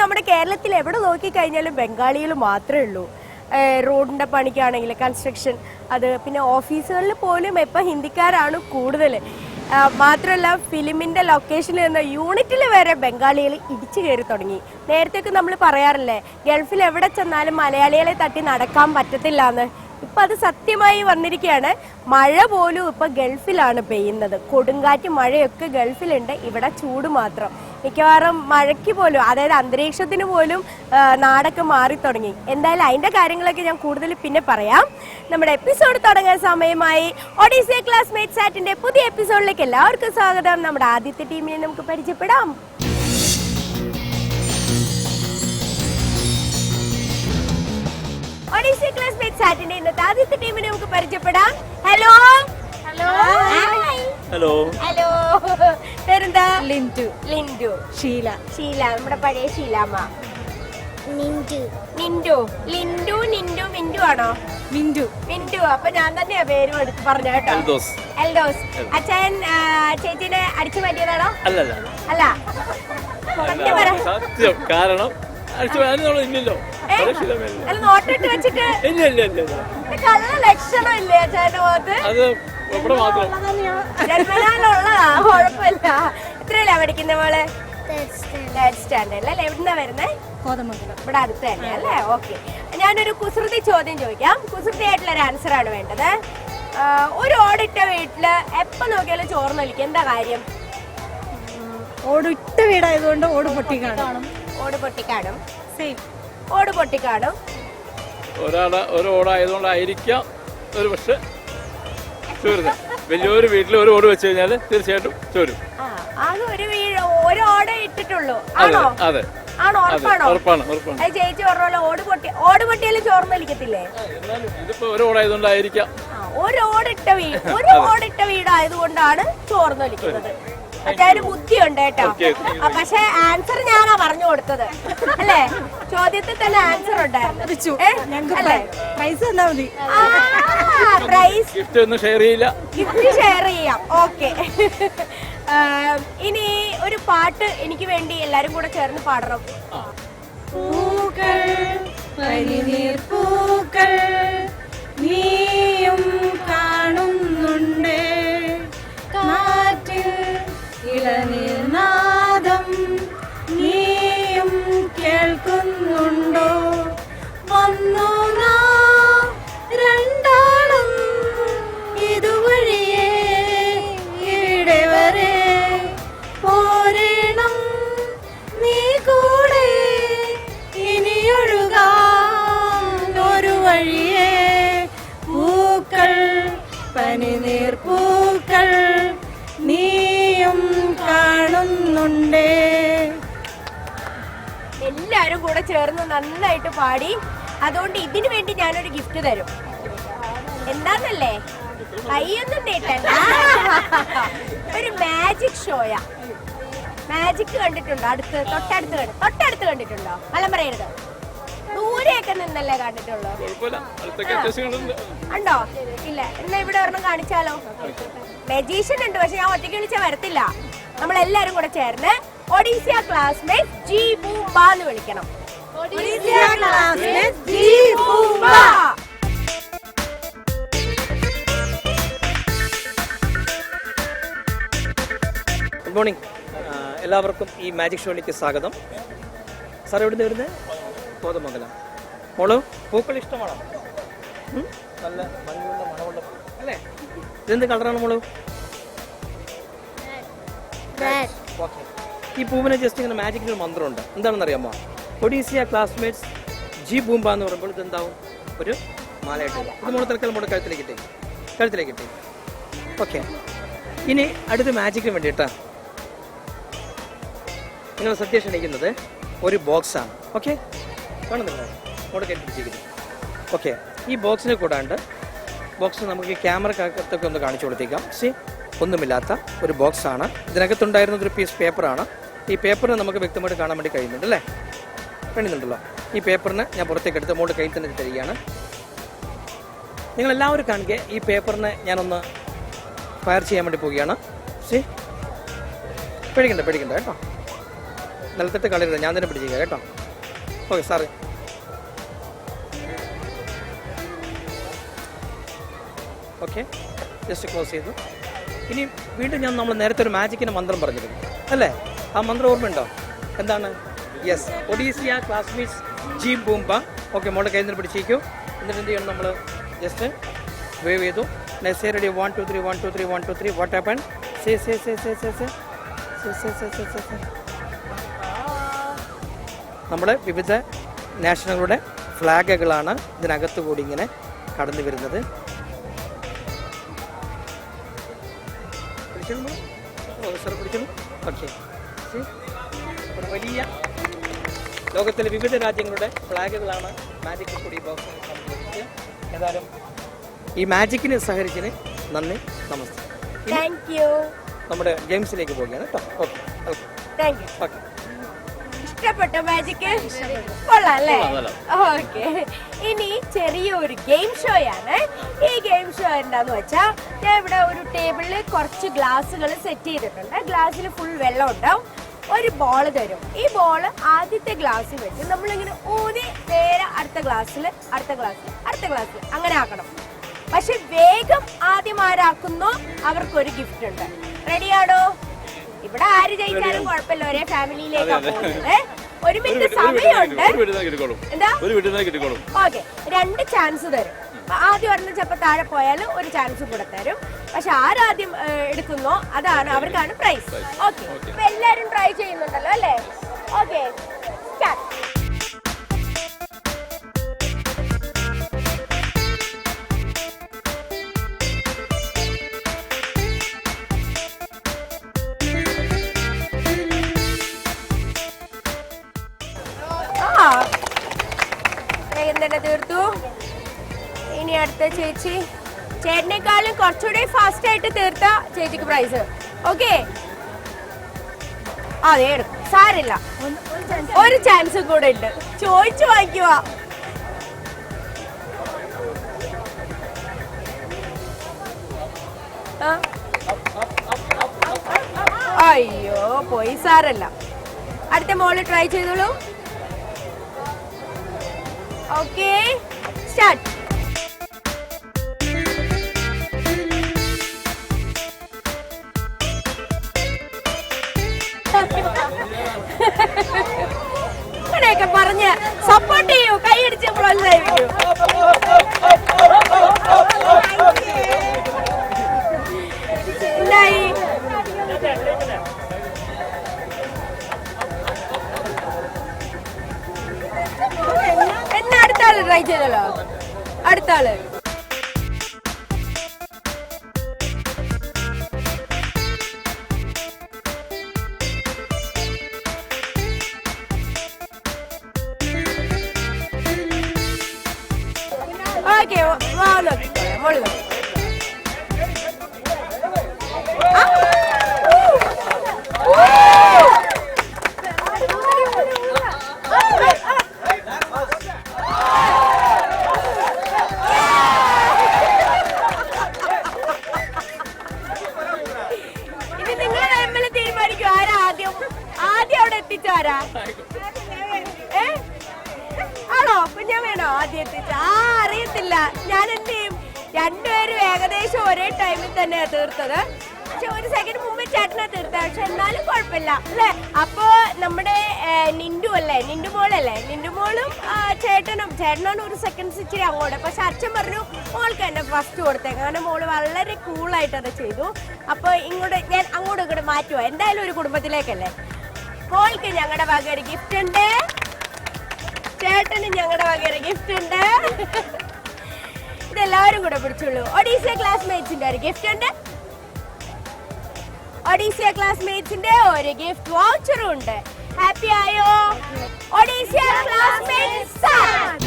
നമ്മുടെ കേരളത്തിൽ എവിടെ നോക്കിക്കഴിഞ്ഞാലും ബംഗാളികൾ മാത്രമേ ഉള്ളൂ. റോഡിന്റെ പണിക്കാണെങ്കിൽ കൺസ്ട്രക്ഷൻ അത് പിന്നെ ഓഫീസുകളിൽ പോലും ഇപ്പം ഹിന്ദിക്കാരാണ് കൂടുതൽ. മാത്രമല്ല ഫിലിമിന്റെ ലൊക്കേഷനിൽ നിന്ന് യൂണിറ്റിൽ വരെ ബംഗാളികൾ ഇടിച്ചു കയറി തുടങ്ങി. നേരത്തെയൊക്കെ നമ്മൾ പറയാറില്ലേ ഗൾഫിൽ എവിടെ ചെന്നാലും മലയാളികളെ തട്ടി നടക്കാൻ പറ്റത്തില്ല എന്ന്. ഇപ്പൊ അത് സത്യമായി വന്നിരിക്കുകയാണ്. മഴ പോലും ഇപ്പൊ ഗൾഫിലാണ് പെയ്യുന്നത്. കൊടുങ്കാറ്റ് മഴയൊക്കെ ഗൾഫിലുണ്ട്. ഇവിടെ ചൂട് മാത്രം. മിക്കവാറും മഴയ്ക്ക് പോലും അതായത് അന്തരീക്ഷത്തിന് പോലും നാടൊക്കെ മാറി തുടങ്ങി. എന്തായാലും അതിന്റെ കാര്യങ്ങളൊക്കെ ഞാൻ കൂടുതൽ പിന്നെ പറയാം. നമ്മുടെ എപ്പിസോഡ് തുടങ്ങാൻ സമയമായി ഒഡീസിയ ക്ലാസ്മേറ്റ് സാറ്റിന്റെ പുതിയ എപ്പിസോഡിലേക്ക് എല്ലാവർക്കും സ്വാഗതം. നമ്മുടെ ആദ്യത്തെ ടീമിനെ നമുക്ക് പരിചയപ്പെടാം. ഒഡീസിയ ക്ലാസ്മേറ്റ് സാറ്റിന്റെ ഇന്നത്തെ ആദ്യത്തെ ടീമിനെ നമുക്ക് പരിചയപ്പെടാം. ഹലോ ഹലോ ഹലോ ഹലോ പേരെന്താ? ലിൻഡു. ലിൻഡു. ഷീല. ഷീല നമ്മുടെ പഴയ ഷീലാമ്മ. നിൻഡു. നിൻഡു. ലിൻഡു നിൻഡു മിൻഡു ആണോ? മിൻഡു. മിൻഡു. അപ്പൊ ഞാൻ തന്നെയാ പേര് എടുത്ത് പറഞ്ഞു കേട്ടോ. എൽദോസ്. എൽദോസ്. അച്ഛൻ ചേച്ചീനെ അടിച്ചു മാറ്റിയതാണോ? അല്ല. അല്ല കാരണം ഇല്ലല്ലോ. ഇല്ല ഇല്ല ഇല്ല അത് ഇവിടെ മാത്രം. ജന്മനാലുള്ളതാ കുഴപ്പമില്ല. എത്രയല്ല പഠിക്കുന്ന മോൾ? തേർഡ് സ്റ്റാൻഡേർഡ് അല്ലേ? എവിടുന്നാ വരുന്നേ? കോതമംഗലം. ഇവിടെ അടുത്ത് തന്നെ അല്ലേ? ഓക്കെ. ഞാനൊരു കുസൃതി ചോദ്യം ചോദിക്കാം. കുസൃതി ആയിട്ടുള്ള ഒരു ആൻസർ ആണ് വേണ്ടത്. ഒരു ഓടിട്ട വീട്ടിൽ എപ്പോ നോക്കിയാലും ചോറ് നൽകി എന്താ കാര്യം? ഓടിട്ട വീടായതുകൊണ്ട് ഓട് പൊട്ടി കാണും ഓട് പൊട്ടിക്കാടും. സെയിം ഓട് പൊട്ടിക്കാടും. ഒരാളെ ഒരു ഓടായതുകൊണ്ടായിരിക്കാം ഒരു പക്ഷെ ചോരുന്നത്. വലിയൊരു വീട്ടിൽ ഒരു ഓട് വെച്ച് കഴിഞ്ഞാൽ തീർച്ചയായിട്ടും ചോരും. ആകെ ഒരു ഒരു ഓട ഇട്ടിട്ടുള്ളൂ. ആണോ? അതെ. ആണോ അതെ ഉറപ്പാണോ? ഉറപ്പാണ് ഉറപ്പാണ്. അത് ചേച്ചി പറഞ്ഞ ഓട് പൊട്ടി ഓട് പൊട്ടിയാലും ചോറ് നൽകത്തില്ലേ ഇതിപ്പോ ഒരു ഓടായതുകൊണ്ടായിരിക്കാം. ഒരു ഓടിട്ട വീട് ഒരു ഓടിട്ട വീടായതുകൊണ്ടാണ് ചോർന്ന് വലിക്കുന്നത് അച്ഛന് ബുദ്ധിയുണ്ട് കേട്ടോ. പക്ഷെ ആൻസർ ഞാനാ പറഞ്ഞു കൊടുത്തത്. അല്ലേ? ചോദ്യത്തിൽ തന്നെ ആൻസർ ഉണ്ടായിരുന്നു. അല്ലേ? തന്നാ മതി. പ്രൈസ് ഗിഫ്റ്റ് ഒന്നും ഷെയർ ചെയ്യില്ല. ഗിഫ്റ്റ് ഷെയർ ചെയ്യാം. ഓക്കെ ഇനി ഒരു പാട്ട് എനിക്ക് വേണ്ടി എല്ലാരും കൂടെ ചേർന്ന് പാടണം. പൂക്കൾ പനിനീർ പൂക്കൾ നീയും കാണുന്നുണ്ട്. ഇളനീർ നാദം നീയും കേൾക്കുന്നുണ്ടോ? വന്നു നാം രണ്ടാളും നീ കൂടെ പൂക്കൾ കാണുന്നുണ്ടേ എല്ലാരും കൂടെ ചേർന്ന് നന്നായിട്ട് പാടി. അതുകൊണ്ട് ഇതിനു വേണ്ടി ഞാനൊരു ഗിഫ്റ്റ് തരും. എന്താന്നല്ലേ? കൈയൊന്നും നീട്ടണ്ട ഒരു മാജിക് ഷോയാ മാജിക് കണ്ടിട്ടുണ്ടോ? അടുത്ത് തൊട്ടടുത്ത് കണ്ടു തൊട്ടടുത്ത് കണ്ടിട്ടുണ്ടോ? മലം പറയരുത്. ദൂരെയൊക്കെ നിന്നല്ലേ കണ്ടിട്ടുള്ളൂ. ഉണ്ടോ. ഇല്ല. എന്നാ ഇവിടെ ഒരെണ്ണം കാണിച്ചാലോ? മെജീഷ്യൻ ഉണ്ട്. പക്ഷെ ഞാൻ ഒറ്റയ്ക്ക് വിളിച്ചാൽ വരത്തില്ല. നമ്മൾ എല്ലാരും കൂടെ ചേർന്ന് ഒഡീസിയ ക്ലാസ്മേറ്റ് ജി ബൂംബ എന്ന് വിളിക്കണം. ഒഡീസിയ ക്ലാസ്മേറ്റ് ജി ബൂംബ ഗുഡ് മോർണിംഗ് എല്ലാവർക്കും ഈ മാജിക് ഷോയിലേക്ക് സ്വാഗതം. സാർ എവിടെ നിന്ന് വരുന്നത്? കോതമംഗലം. മോൾ പൂക്കൾ ഇഷ്ടമാണോ? നല്ല മണമുള്ള. അല്ലേ? ഇതെന്ത് കളറാണ് മോൾ? ഈ പൂവിനെ ജസ്റ്റ് ഇങ്ങനെ മാജിക്കിന് ഒരു മന്ത്രമുണ്ട്. എന്താണെന്ന് അറിയാമോ ഒഡീസിയ ക്ലാസ്മേറ്റ്സ് ജി പൂമ്പ എന്ന് പറയുമ്പോൾ ഇത് എന്താവും ഒരു മാലയായിട്ട്. ഇത് നമ്മുടെ തൽക്കാലം മോളെ കഴുത്തിലേക്ക് ഇട്ടേ. കഴുത്തിലേക്ക് ഇട്ടേ. ഓക്കെ ഇനി അടുത്ത മാജിക്കിന് വേണ്ടിയിട്ടാ നിങ്ങൾ സത്യം ക്ഷണിക്കുന്നത് ഒരു ബോക്സാണ് ഓക്കെ അങ്ങോട്ട് കെട്ടിപ്പിടിച്ചിരിക്കുന്നു ഓക്കെ ഈ ബോക്സിനെ കൂടാണ്ട് ബോക്സ് നമുക്ക് ക്യാമറക്കകത്തൊക്കെ ഒന്ന് കാണിച്ചു കൊടുത്തേക്കാം. സി ഒന്നുമില്ലാത്ത ഒരു ബോക്സാണ്. ഇതിനകത്തുണ്ടായിരുന്നത് ഒരു പീസ് പേപ്പറാണ് ഈ പേപ്പറിന് നമുക്ക് വ്യക്തമായിട്ട് കാണാൻ വേണ്ടി കഴിയുന്നുണ്ട് അല്ലേ? കഴിയുന്നുണ്ടല്ലോ ഈ പേപ്പറിന് ഞാൻ പുറത്തേക്ക് എടുത്ത് മോളുടെ കയ്യിൽ തന്നെ തരികയാണ് നിങ്ങളെല്ലാവരും കാണുക ഈ പേപ്പറിനെ ഞാനൊന്ന് ഫയർ ചെയ്യാൻ വേണ്ടി പോവുകയാണ്. സി പേടിക്കണ്ട പേടിക്കണ്ട കേട്ടോ. നിലത്തിട്ട് കളയരുത് ഞാൻ തന്നെ പിടിച്ചിരിക്കുക കേട്ടോ. Okay sir okay. Just close ചെയ്തു. ഇനി വീണ്ടും ഞാൻ നമ്മൾ നേരത്തെ ഒരു മാജിക്കിന്റെ മന്ത്രം പറഞ്ഞിരുന്നു. അല്ലേ? ആ മന്ത്രം ഓർമ്മയുണ്ടോ? എന്താണ്? യെസ് ഒഡീസിയ ക്ലാസ്മീസ് ജി ബൂംബ. ഓക്കെ മോളെ കയ്യിൽ നിന്ന് പിടിച്ചേക്കൂ എന്നിട്ട് എന്ത് ചെയ്യണം നമ്മൾ ജസ്റ്റ് വേവ് ചെയ്തു. Next ready one two three one two three one two three what happen say say say say say say say say say say say say നമ്മുടെ വിവിധ നാഷണലുകളുടെ ഫ്ലാഗുകളാണ് ഇതിനകത്ത് കൂടി ഇങ്ങനെ കടന്നു വരുന്നത്. പിടിച്ചോളൂ ഓഫീസർ ഓ, പക്ഷേ ഒരു വലിയ ലോകത്തിലെ വിവിധ രാജ്യങ്ങളുടെ ഫ്ലാഗുകളാണ് മാജിക് കൂടി ബോക്സ് ഏതായാലും ഈ മാജിക്കിന് സഹകരിച്ചതിന് നന്ദി നമസ്തേ. താങ്ക് യു നമ്മുടെ ഗെയിംസിലേക്ക് പോവുകയാണ് കേട്ടോ. Okay okay thank you okay ഇഷ്ടപ്പെട്ടോ മാജിക് കൊള്ളാം അല്ലേ? ഓക്കെ. ഇനി ചെറിയ ഒരു ഗെയിം ഷോ ആണ്. ഈ ഗെയിം ഷോ എന്താന്ന് വെച്ചാൽ ഞാൻ ഇവിടെ ഒരു ടേബിളിൽ കുറച്ച് ഗ്ലാസ്സുകൾ സെറ്റ് ചെയ്തിട്ടുണ്ട്. ഗ്ലാസ്സിൽ ഫുൾ വെള്ളം ഉണ്ടാവും. ഒരു ബോൾ തരും. ഈ ബോൾ ആദ്യത്തെ ഗ്ലാസ്സിൽ വെച്ച് നമ്മളിങ്ങനെ ഊതി നേരെ അടുത്ത ഗ്ലാസ്സിൽ അടുത്ത ഗ്ലാസ്സിൽ അടുത്ത ഗ്ലാസ്സിൽ അങ്ങനെ ആക്കണം. പക്ഷെ വേഗം ആദ്യം ആരാക്കുന്നോ അവർക്കൊരു ഗിഫ്റ്റ് ഉണ്ട്. റെഡിയാണോ ഇവിടെ ആര് ജയിച്ചാലും കുഴപ്പമില്ല ഒരേ ഫാമിലിയിലേക്ക് ഒരു മിനിറ്റ് സമയമുണ്ട്. എന്താ? ഓക്കെ. രണ്ട് ചാൻസ് തരും. ആദ്യം ഒരെണ്ണം ചിലപ്പോൾ താഴെ പോയാലും ഒരു ചാൻസ് കൂടെ തരും. പക്ഷെ ആരാദ്യം എടുക്കുന്നോ അതാണ് അവർക്കാണ് പ്രൈസ് ഓക്കെ. അപ്പൊ എല്ലാരും ട്രൈ ചെയ്യുന്നുണ്ടല്ലോ അല്ലേ? ഓക്കെ. ആ അടുത്ത ചേച്ചി. ചേട്ടനേക്കാളും കുറച്ചുകൂടി ഫാസ്റ്റ് ആയിട്ട് തീർത്ത ചേച്ചിക്ക് പ്രൈസ് ഓക്കെ അതെ എടുക്കും സാരില്ല ഒരു ചാൻസ് കൂടെ ഉണ്ട്. ചോദിച്ചു വാങ്ങിക്കുക? അയ്യോ പോയി സാരല്ല അടുത്ത മോൾ ട്രൈ ചെയ്തോളൂ. Okay start property okay, hold on, hold on. ആദ്യം ആദ്യം അവിടെ എത്തിച്ചാരാ ആണോ കുഞ്ഞാ വേണോ ആദ്യം എത്തിച്ച? ആ അറിയത്തില്ല. ഞാൻ എന്ത് ചെയ്യും? രണ്ടുപേരും ഏകദേശം ഒരേ ടൈമിൽ തന്നെയാ തീർത്തത്. പക്ഷെ ഒരു സെക്കൻഡ് മുമ്പ് ചേട്ടനാ തീർത്തത്. പക്ഷെ എന്നാലും കുഴപ്പമില്ല. അല്ലേ? അപ്പോ നമ്മുടെ നിൻഡു അല്ലേ? നിൻഡു മോളല്ലേ? നിൻഡു മോളും ചേട്ടനും. ചേട്ടനാണ് ഒരു സെക്കൻഡ് ഇച്ചിരി അങ്ങോട്ട്. പക്ഷെ അച്ഛൻ പറഞ്ഞു മോൾക്ക് എന്നെ ഫസ്റ്റ് കൊടുത്തേക്ക്. കാരണം മോൾ വളരെ കൂളായിട്ട് അത് ചെയ്തു. അപ്പോൾ ഇങ്ങോട്ട് ഞാൻ അങ്ങോട്ടും ഇങ്ങോട്ട് മാറ്റുമോ എന്തായാലും ഒരു കുടുംബത്തിലേക്കല്ലേ? മോൾക്ക് ഞങ്ങളുടെ വക ഒരു ഗിഫ്റ്റ് ഉണ്ട്. ചേട്ടന് ഞങ്ങളുടെ വകയുടെ ഗിഫ്റ്റ് ഉണ്ട്. ഇതെല്ലാവരും കൂടെ പിടിച്ചുള്ളൂ ഒഡീസിയ ക്ലാസ്മേറ്റ്സിന്റെ ഒരു ഗിഫ്റ്റ് ഉണ്ട്. ഒഡീസിയ ക്ലാസ്മേറ്റ്സിന്റെ ഒരു ഗിഫ്റ്റ് വൗച്ചറും ഉണ്ട്. ഹാപ്പി ആയോ? ഒഡീസിയ ക്ലാസ്മേറ്റ്സ്